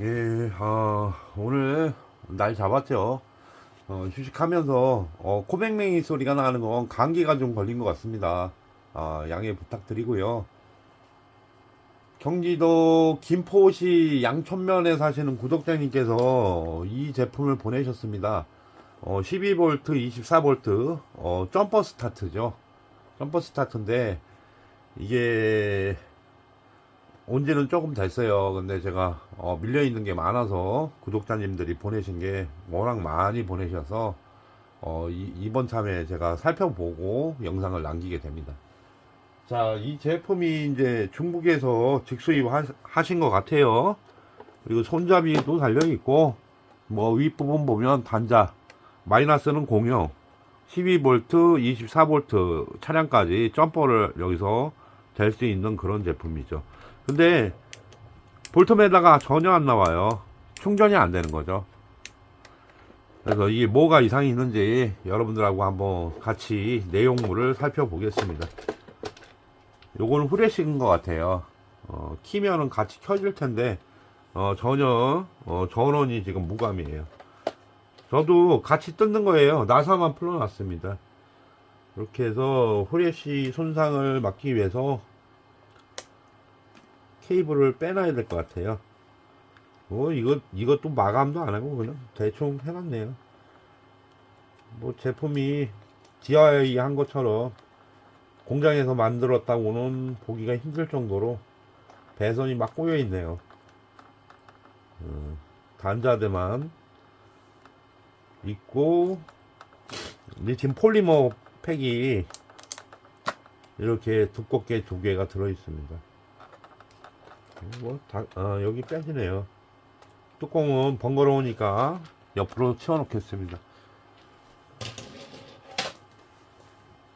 예, 아, 오늘 날 잡았죠. 어, 휴식하면서 어, 코맹맹이 소리가 나는 건 감기가 좀 걸린 것 같습니다. 아, 양해 부탁드리고요. 경기도 김포시 양천면에 사시는 구독자님께서 이 제품을 보내셨습니다. 어, 12V, 24V, 어, 점퍼 스타트죠. 점퍼 스타트인데, 이게, 온지는 조금 됐어요. 근데 제가 어, 밀려 있는 게 많아서 구독자님들이 보내신 게 워낙 많이 보내셔서 어, 이, 번 참에 제가 살펴보고 영상을 남기게 됩니다. 자, 이 제품이 이제 중국에서 직수입 하, 하신 것 같아요. 그리고 손잡이도 달려 있고 뭐 윗부분 보면 단자 마이너스는 공용 12V, 24V 차량까지 점퍼를 여기서 될 수 있는 그런 제품이죠. 근데 볼트메다가 전혀 안 나와요. 충전이 안 되는 거죠. 그래서 이게 뭐가 이상이 있는지 여러분들하고 한번 같이 내용물을 살펴보겠습니다. 요거는 후레쉬인 것 같아요. 어, 키면은 같이 켜질 텐데 어, 전혀 어, 전원이 지금 무감이에요. 저도 같이 뜯는 거예요. 나사만 풀어놨습니다. 이렇게 해서 후레쉬 손상을 막기 위해서 케이블을 빼놔야 될 것 같아요. 뭐 이거 이것도 마감도 안 하고 그냥 대충 해놨네요. 뭐 제품이 DIY 한 것처럼 공장에서 만들었다고는 보기가 힘들 정도로 배선이 막 꼬여 있네요. 음, 단자대만 있고 지금 폴리머 팩이 이렇게 두껍게 두 개가 들어 있습니다. 뭐, 다, 아, 여기 빼지네요. 뚜껑은 번거로우니까 옆으로 치워놓겠습니다.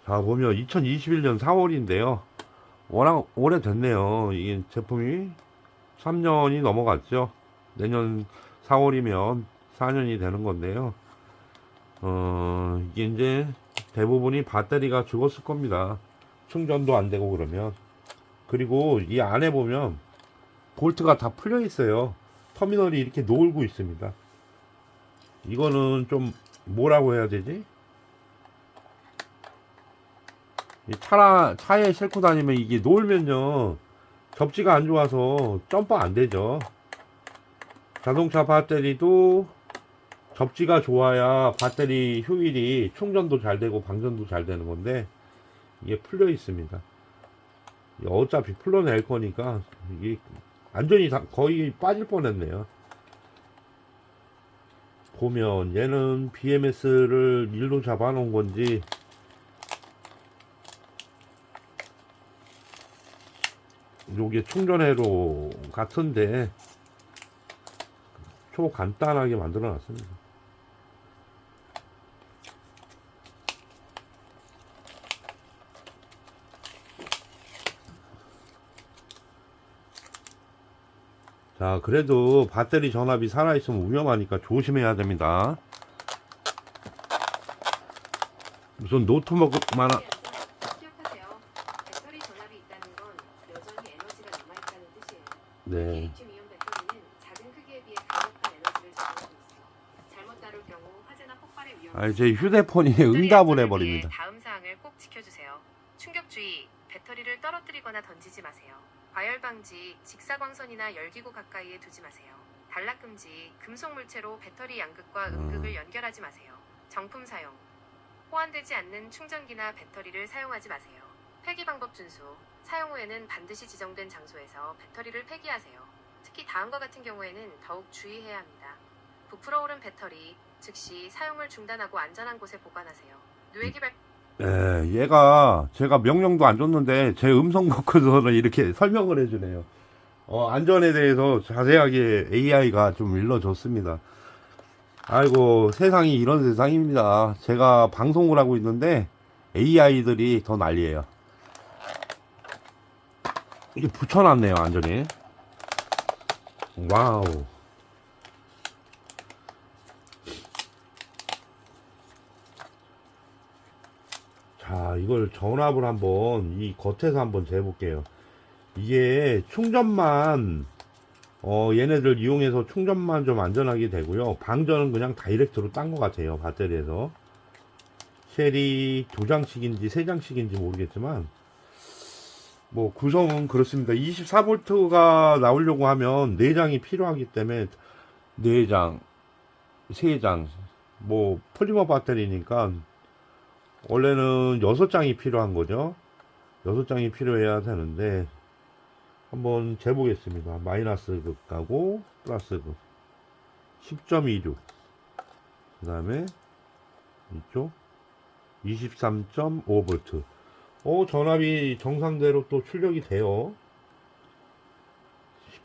자, 보면 2021년 4월인데요. 워낙 오래됐네요. 이게 제품이 3년이 넘어갔죠. 내년 4월이면 4년이 되는 건데요. 어, 이게 이제 대부분이 배터리가 죽었을 겁니다. 충전도 안 되고 그러면. 그리고 이 안에 보면 볼트가 다 풀려 있어요. 터미널이 이렇게 놀고 있습니다. 이거는 좀 뭐라고 해야 되지? 이 차라, 차에 싣고 다니면 이게 놀면요. 접지가 안 좋아서 점프 안 되죠. 자동차 배터리도 접지가 좋아야 배터리 효율이 충전도 잘 되고 방전도 잘 되는 건데 이게 풀려 있습니다. 어차피 풀러낼 거니까 이게 완전히 다 거의 빠질 뻔했네요. 보면 얘는 BMS를 일로 잡아놓은 건지 요게 충전회로 같은데 초 간단하게 만들어 놨습니다. 자, 그래도 배터리 전압이 살아있으면 위험하니까 조심해야 됩니다. 무슨 노트북만 뜻이에요. 네. 아, 제 휴대폰이 응답을 해버립니다. 다음 사항을 꼭 지켜주세요. 충격 주의. 배터리를 떨어뜨리거나 던지지 마세요. 과열 방지. 직사광선이나 열기구 가까이에 두지 마세요. 단락 금지. 금속 물체로 배터리 양극과 음극을 연결하지 마세요. 정품 사용. 호환되지 않는 충전기나 배터리를 사용하지 마세요. 폐기 방법 준수. 사용 후에는 반드시 지정된 장소에서 배터리를 폐기하세요. 특히 다음과 같은 경우에는 더욱 주의해야 합니다. 부풀어 오른 배터리, 즉시 사용을 중단하고 안전한 곳에 보관하세요. 누에기 발 예, 얘가 제가 명령도 안 줬는데 제 음성 녹화서는 이렇게 설명을 해주네요. 어, 안전에 대해서 자세하게 AI가 좀 일러줬습니다. 아이고, 세상이 이런 세상입니다. 제가 방송을 하고 있는데 AI들이 더 난리예요. 이게 붙여놨네요, 완전히. 와우. 자, 이걸 전압을 한번 이 겉에서 한번 재볼게요. 이게 충전만 어, 얘네들 이용해서 충전만 좀 안전하게 되고요. 방전은 그냥 다이렉트로 딴 것 같아요. 배터리에서. 쉘이 두 장씩인지 세 장씩인지 모르겠지만, 뭐, 구성은 그렇습니다. 24V가 나오려고 하면 4장이 필요하기 때문에 4장, 3장, 뭐, 폴리머 배터리니까, 원래는 6장이 필요한 거죠. 6장이 필요해야 되는데, 한번 재보겠습니다. 마이너스 극하고 플러스 극. 10.26. 그 다음에 이쪽 23.5V. 오, 전압이 정상대로 또 출력이 돼요.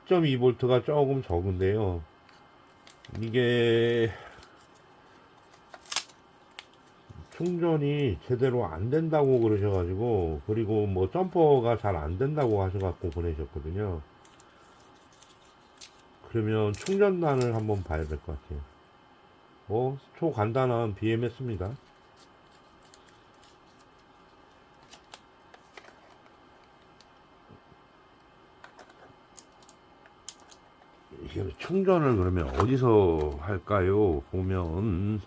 10.2V가 조금 적은데요. 이게 충전이 제대로 안 된다고 그러셔가지고 그리고 뭐 점퍼가 잘 안 된다고 하셔갖고 보내셨거든요. 그러면 충전단을 한번 봐야 될 것 같아요. 뭐 초간단한 BMS입니다. 이게 충전을 그러면 어디서 할까요? 보면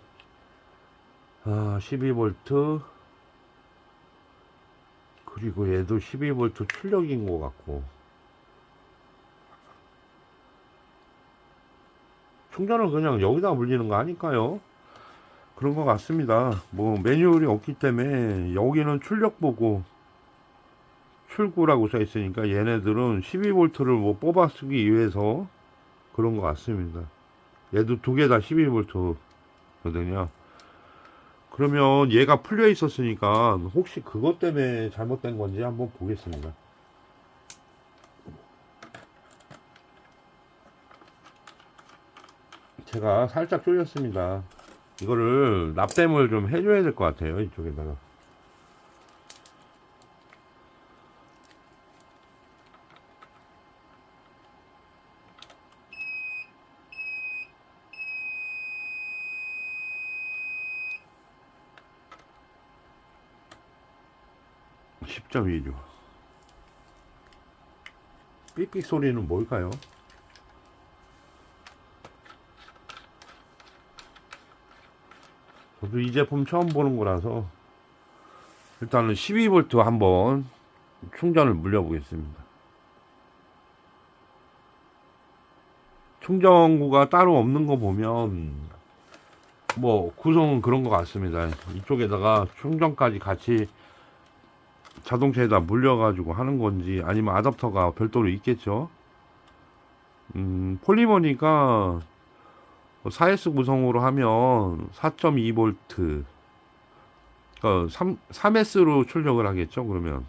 아, 12V 그리고 얘도 12V 출력인 것 같고 충전을 그냥 여기다 물리는 거 아닐까요? 그런 것 같습니다. 뭐 매뉴얼이 없기 때문에 여기는 출력 보고 출구라고 써 있으니까 얘네들은 12V를 뭐 뽑아 쓰기 위해서 그런 것 같습니다. 얘도 두 개 다 12V거든요. 그러면 얘가 풀려 있었으니까 혹시 그것 때문에 잘못된 건지 한번 보겠습니다. 제가 살짝 졸렸습니다. 이거를 납땜을 좀 해줘야 될 것 같아요. 이쪽에다가. 십0 2죠 삑삑 소리는 뭘까요? 저도 이 제품 처음 보는 거라서 일단은 12V 한번 충전을 물려 보겠습니다. 충전구가 따로 없는 거 보면 뭐 구성은 그런 것 같습니다. 이쪽에다가 충전까지 같이 자동차에다 물려가지고 하는 건지 아니면 아답터가 별도로 있겠죠. 음, 폴리머니까 4S 구성으로 하면 4.2V 어, 3, 3S로 출력을 하겠죠 그러면.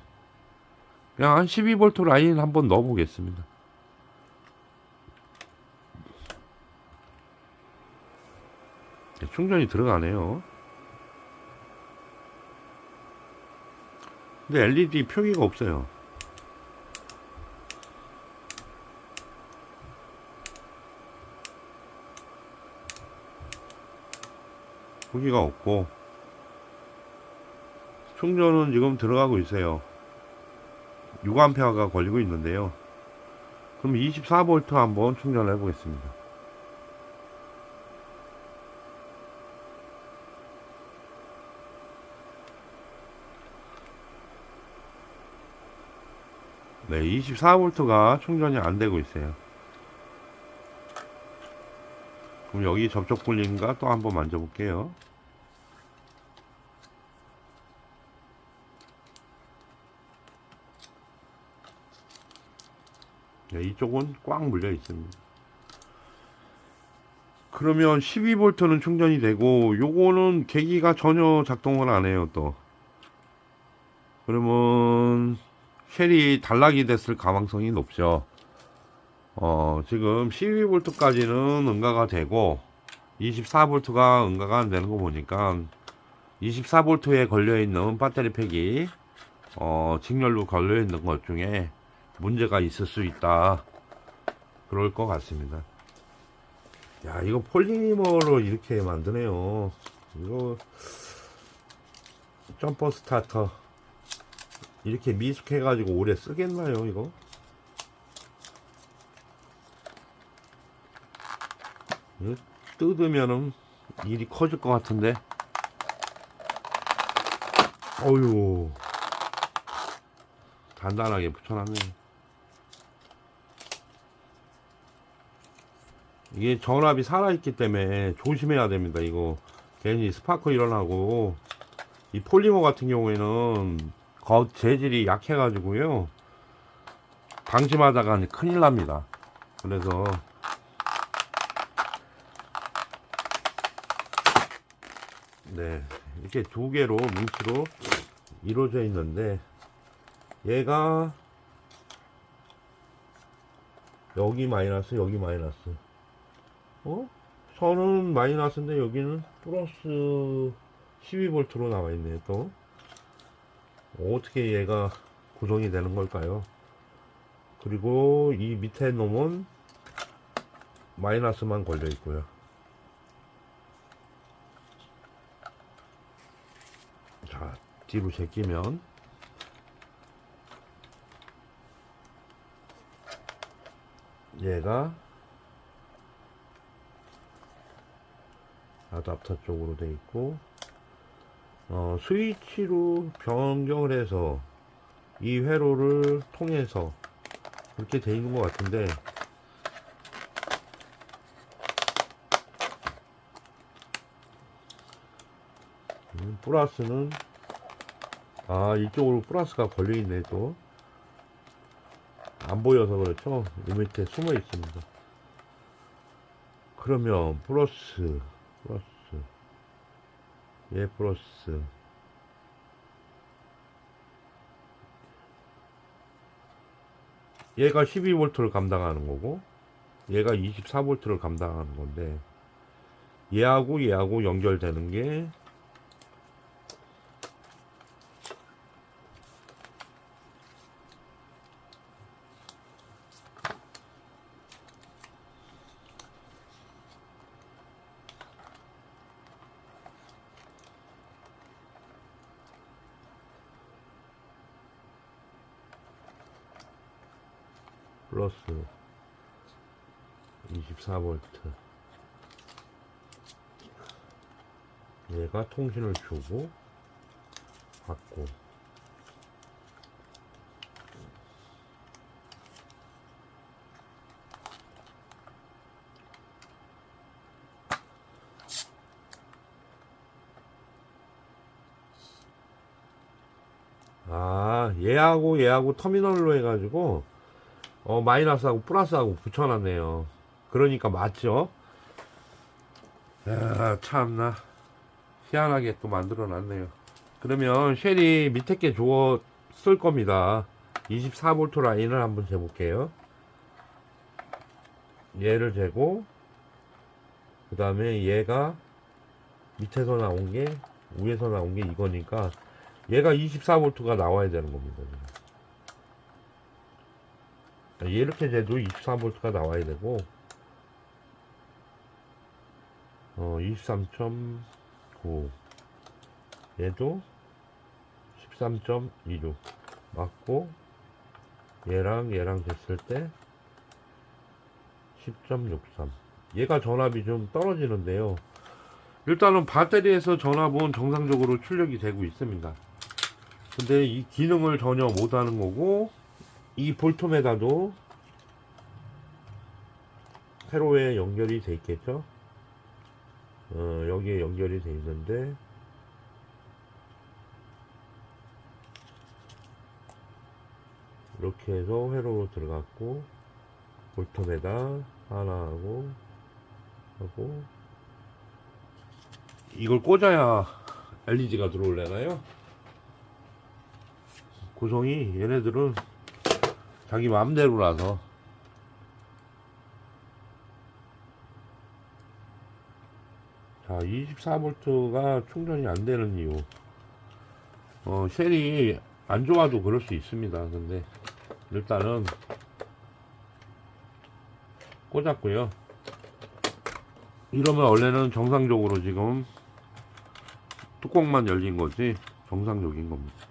그냥 한 12V 라인 한번 넣어 보겠습니다. 네, 충전이 들어가네요 근데 LED 표기가 없어요. 후기가 없고 충전은 지금 들어가고 있어요. 6A가 걸리고 있는데요. 그럼 24V 한번 충전을 해 보겠습니다 네 24V가 충전이 안 되고 있어요 그럼 여기 접촉 불린가 또 한번 만져볼게요. 네, 이쪽은 꽉 물려 있습니다. 그러면 12V는 충전이 되고 요거는 계기가 전혀 작동을 안 해요 또 그러면 쉘이 단락이 됐을 가능성이 높죠 어, 지금 12V까지는 응가가 되고 24V가 응가가 안 되는 거 보니까 24V에 걸려 있는 배터리 팩이 어, 직렬로 걸려 있는 것 중에 문제가 있을 수 있다. 그럴 것 같습니다. 야, 이거 폴리머로 이렇게 만드네요. 이거 점퍼 스타터 이렇게 미숙해가지고 오래 쓰겠나요, 이거? 뜯으면은 일이 커질 것 같은데. 어유 단단하게 붙여놨네. 이게 전압이 살아있기 때문에 조심해야 됩니다. 이거 괜히 스파크 일어나고 이 폴리머 같은 경우에는 겉 재질이 약해가지고요. 방심하다가 큰일 납니다. 그래서 네 이렇게 두 개로 뭉치로 이루어져 있는데 얘가 여기 마이너스 여기 마이너스 어? 선은 마이너스인데 여기는 플러스 12V로 나와 있네요 또 어떻게 얘가 구성이 되는 걸까요? 그리고 이 밑에 놈은 마이너스만 걸려 있고요. 자 뒤로 제끼면 얘가 아답터 쪽으로 돼 있고 어, 스위치로 변경을 해서 이 회로를 통해서 그렇게 돼 있는 것 같은데. 음, 플러스는 아 이쪽으로 플러스가 걸려 있네 또. 안 보여서 그렇죠? 이 밑에 숨어 있습니다. 그러면 플러스 플러스 얘 플러스. 얘가 12V를 감당하는 거고 얘가 24V를 감당하는 건데 얘하고 얘하고 연결되는 게 플러스 24V 얘가 통신을 주고 받고. 아 얘하고 얘하고 터미널로 해가지고 어, 마이너스하고 플러스하고 붙여놨네요. 그러니까 맞죠? 야, 참나. 희한하게 또 만들어놨네요. 그러면 쉘이 밑에 게 주어 쓸 겁니다. 24V 라인을 한번 재볼게요. 얘를 재고, 그 다음에 얘가 밑에서 나온 게, 위에서 나온 게 이거니까, 얘가 24V가 나와야 되는 겁니다. 지금. 이렇게 돼도 24V가 나와야 되고 어 23.9 얘도 13.26 맞고 얘랑 얘랑 됐을 때 10.63 얘가 전압이 좀 떨어지는데요. 일단은 배터리에서 전압은 정상적으로 출력이 되고 있습니다. 근데 이 기능을 전혀 못하는 거고 이 볼트메다도 세로에 연결이 돼 있겠죠 어, 여기에 연결이 돼 있는데 이렇게 해서 회로로 들어갔고 볼트메다 하나 하고 하고 이걸 꽂아야 LED가 들어올려나요? 구성이 얘네들은 자기 마음대로라서. 자 24V가 충전이 안 되는 이유. 어 쉘이 안 좋아도 그럴 수 있습니다. 근데 일단은 꽂았고요. 이러면 원래는 정상적으로 지금 뚜껑만 열린 거지 정상적인 겁니다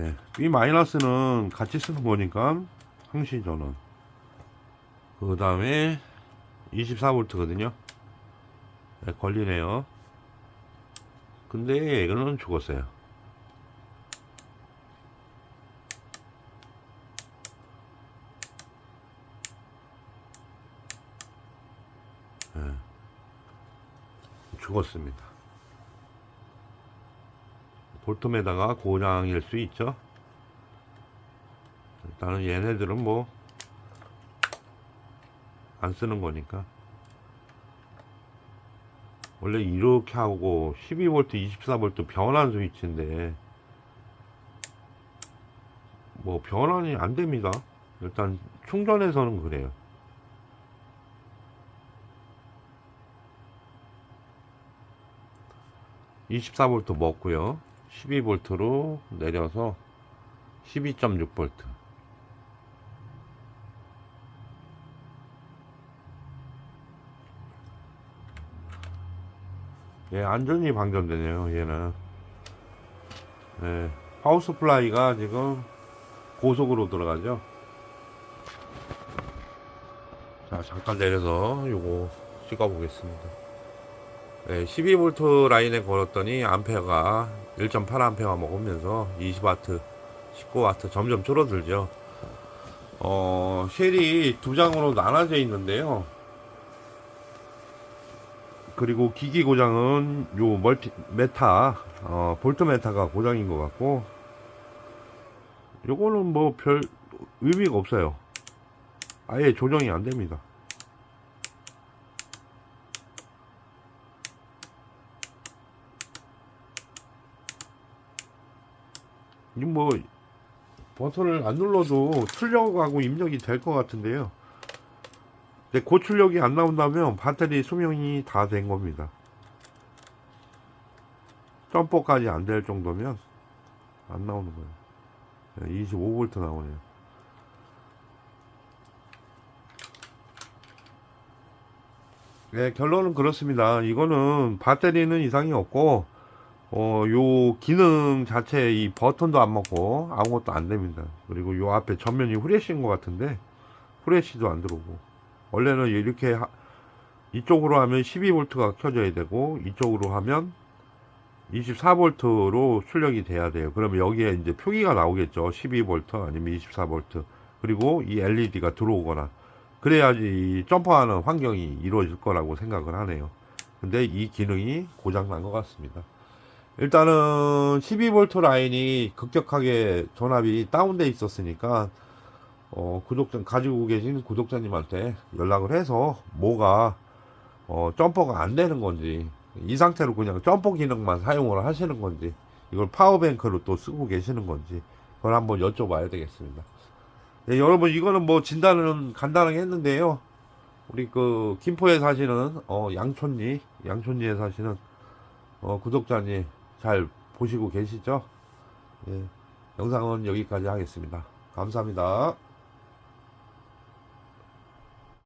예, B 마이너스는 같이 쓰는 거니까 항시 전원. 그 다음에 24V거든요. 네, 걸리네요. 근데 이거는 죽었어요. 예, 죽었습니다. 볼트에다가 고장일 수 있죠. 일단은 얘네들은 뭐 안 쓰는 거니까. 원래 이렇게 하고 12V, 24V 변환 스위치인데 뭐 변환이 안 됩니다. 일단 충전해서는 그래요. (24V) 먹고요 (12V로) 내려서 (12.6V) 예, 안전이 방전되네요, 얘는. 예, 파워 스플라이가 지금 고속으로 들어가죠. 자, 잠깐 내려서 요거 찍어 보겠습니다. 예, 12V 라인에 걸었더니 암페어가 1.8A 먹으면서 20W, 19W 점점 줄어들죠. 어, 쉘이 두 장으로 나눠져 있는데요. 그리고 기기 고장은 요 멀티 메타 어 볼트 메타가 고장인 것 같고 요거는 뭐 별 의미가 없어요 아예 조정이 안 됩니다 뭐 버튼을 안 눌러도 출력하고 입력이 될 것 같은데요 근데 고출력이 안 나온다면 배터리 수명이 다 된 겁니다. 점퍼까지 안 될 정도면 안 나오는 거예요. 25V 나오네요. 네, 결론은 그렇습니다. 이거는 배터리는 이상이 없고, 어, 요 기능 자체 이 버튼도 안 먹고 아무것도 안 됩니다. 그리고 요 앞에 전면이 후레쉬인 것 같은데, 후레쉬도 안 들어오고. 원래는 이렇게 하- 이쪽으로 하면 12V가 켜져야 되고 이쪽으로 하면 24V로 출력이 돼야 돼요. 그러면 여기에 이제 표기가 나오겠죠. 12V 아니면 24V. 그리고 이 LED가 들어오거나 그래야지 이 점퍼하는 환경이 이루어질 거라고 생각을 하네요. 근데 이 기능이 고장난 것 같습니다. 일단은 12V 라인이 급격하게 전압이 다운돼 있었으니까 어, 구독자, 가지고 계신 구독자님한테 연락을 해서 뭐가, 어, 점퍼가 안 되는 건지, 이 상태로 그냥 점퍼 기능만 사용을 하시는 건지, 이걸 파워뱅크로 또 쓰고 계시는 건지, 그걸 한번 여쭤봐야 되겠습니다. 네, 여러분, 이거는 뭐 진단은 간단하게 했는데요. 우리 그, 김포에 사시는, 어, 양촌리, 양촌리에 사시는, 어, 구독자님 잘 보시고 계시죠? 예, 영상은 여기까지 하겠습니다. 감사합니다.